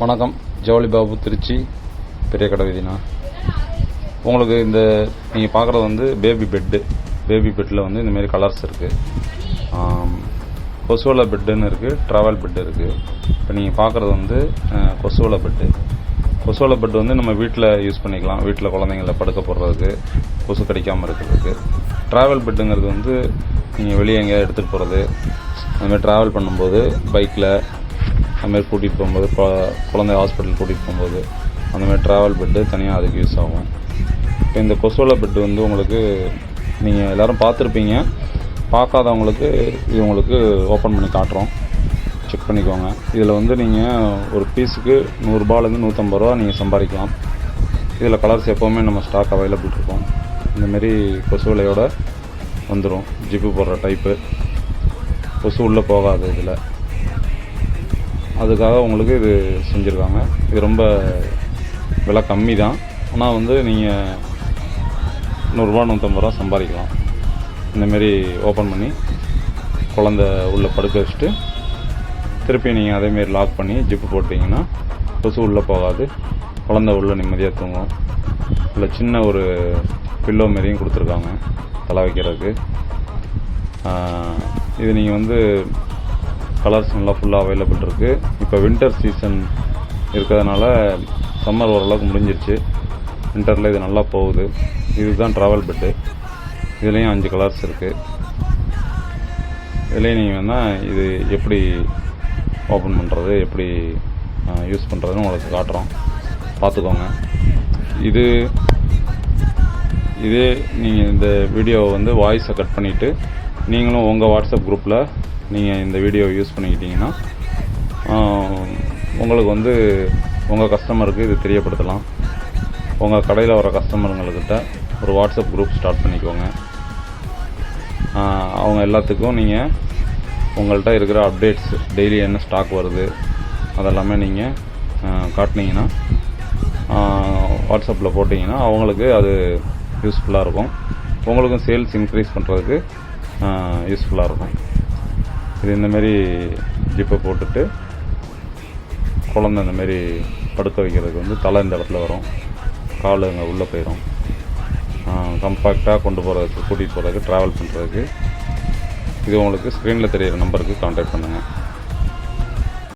வணக்கம். ஜவுளி பாபு திருச்சி பெரிய கடை வீதினா. உங்களுக்கு இந்த நீங்கள் பார்க்குறது வந்து பேபி பெட்டு பேபி பெட்டில் வந்து இந்தமாரி கலர்ஸ் இருக்குது கொசுவலை பெட்டுன்னு இருக்குது ட்ராவல் பெட்டு இருக்குது இப்போ நீங்கள் பார்க்குறது வந்து கொசுவலை பெட்டு கொசுவலை பெட் வந்து நம்ம வீட்டில் யூஸ் பண்ணிக்கலாம். வீட்டில் குழந்தைங்கள படுக்க போடுறதுக்கு கொசு கடிக்காமல் இருக்கிறதுக்கு. ட்ராவல் பெட்டுங்கிறது வந்து நீங்கள் வெளியே எங்கேயாவது எடுத்துகிட்டு போகிறது அந்த ட்ராவல் பண்ணும்போது பைக்கில் அதுமாதிரி கூட்டிகிட்டு போகும்போது கொ- குழந்தை ஹாஸ்பிட்டல் கூட்டிகிட்டு போகும்போது அந்தமாதிரி ட்ராவல் பெட்டு தனியாக அதுக்கு யூஸ் ஆகும். இப்போ இந்த கொசுவலை பெட்டு வந்து உங்களுக்கு நீங்கள் எல்லோரும் பார்த்துருப்பீங்க. பார்க்காதவங்களுக்கு இது உங்களுக்கு ஓப்பன் பண்ணி காட்டுறோம். செக் பண்ணிக்கோங்க. இதில் வந்து நீங்கள் ஒரு பீஸுக்கு நூறுரூபாலேருந்து நூற்றம்பது ரூபா நீங்கள் சம்பாதிக்கலாம். இதில் கலர்ஸ் எப்போவுமே நம்ம ஸ்டாக் அவைலபிள் இருக்கும். இந்தமாரி கொசுவலையோட வந்துடும் ஜிப்பு போடுற டைப்பு கொசு உள்ளே போகாது இதில். அதுக்காக உங்களுக்கு இது செஞ்சுருக்காங்க. இது ரொம்ப விலை கம்மி தான் ஆனால் வந்து நீங்கள் நூறுரூவா நூற்றம்பது ரூபா சம்பாதிக்கலாம். இந்தமாரி ஓப்பன் பண்ணி குழந்த உள்ளே படுக்க வச்சுட்டு திருப்பி நீங்கள் அதேமாரி லாக் பண்ணி ஜிப்பு போட்டிங்கன்னா கொசு உள்ளே போகாது. குழந்த உள்ளே நிம்மதியாக தூங்கும். இல்லை சின்ன ஒரு பில்லோ மாரியும் கொடுத்துருக்காங்க தலை வைக்கிறதுக்கு. இது நீங்கள் வந்து கலர்ஸ் நல்லா ஃபுல்லாக அவைலபிள் இருக்குது இப்போ வின்டர் சீசன் இருக்கிறதுனால சம்மர் ஓரளவுக்கு முடிஞ்சிருச்சு. வின்டரில் இது நல்லா போகுது. இதுதான் ட்ராவல் பெட்டு இதுலேயும் அஞ்சு கலர்ஸ் இருக்குது இதுலேயும் நீங்கள் வேணால் இது எப்படி ஓப்பன் பண்ணுறது எப்படி யூஸ் பண்ணுறதுன்னு உங்களுக்கு காட்டுறோம். பார்த்துக்கோங்க. இது இதே நீங்கள் இந்த வீடியோவை வந்து வாய்ஸை கட் பண்ணிவிட்டு நீங்களும் உங்கள் வாட்ஸ்அப் குரூப்பில் நீங்கள் இந்த வீடியோவை யூஸ் பண்ணிக்கிட்டீங்கன்னா உங்களுக்கு வந்து உங்கள் கஸ்டமருக்கு இது தெரியப்படுத்தலாம். உங்கள் கடையில் வர கஸ்டமருங்கள்கிட்ட ஒரு வாட்ஸ்அப் குரூப் ஸ்டார்ட் பண்ணிக்கோங்க. அவங்க எல்லாத்துக்கும் நீங்கள் உங்கள்கிட்ட இருக்கிற அப்டேட்ஸ் டெய்லி என்ன ஸ்டாக் வருது அதெல்லாமே நீங்கள் காட்டினீங்கன்னா வாட்ஸ்அப்பில் போட்டிங்கன்னா அவங்களுக்கு அது யூஸ்ஃபுல்லாக இருக்கும். உங்களுக்கும் சேல்ஸ் இன்க்ரீஸ் பண்ணுறதுக்கு யூஸ்ஃபுல்லாக இருக்கும். இது இந்தமாரி ஜிப்பை போட்டுட்டு குழந்தை இந்தமாரி படுக்க வைக்கிறதுக்கு வந்து தலை இந்த இடத்துல வரும். கால் அங்கே உள்ளே போயிடும் கம்பாக்டாக கொண்டு போகிறதுக்கு கூட்டிகிட்டு போகிறதுக்கு ட்ராவல் பண்ணுறதுக்கு இது உங்களுக்கு ஸ்க்ரீனில் தெரியிற நம்பருக்கு கான்டாக்ட் பண்ணுங்கள்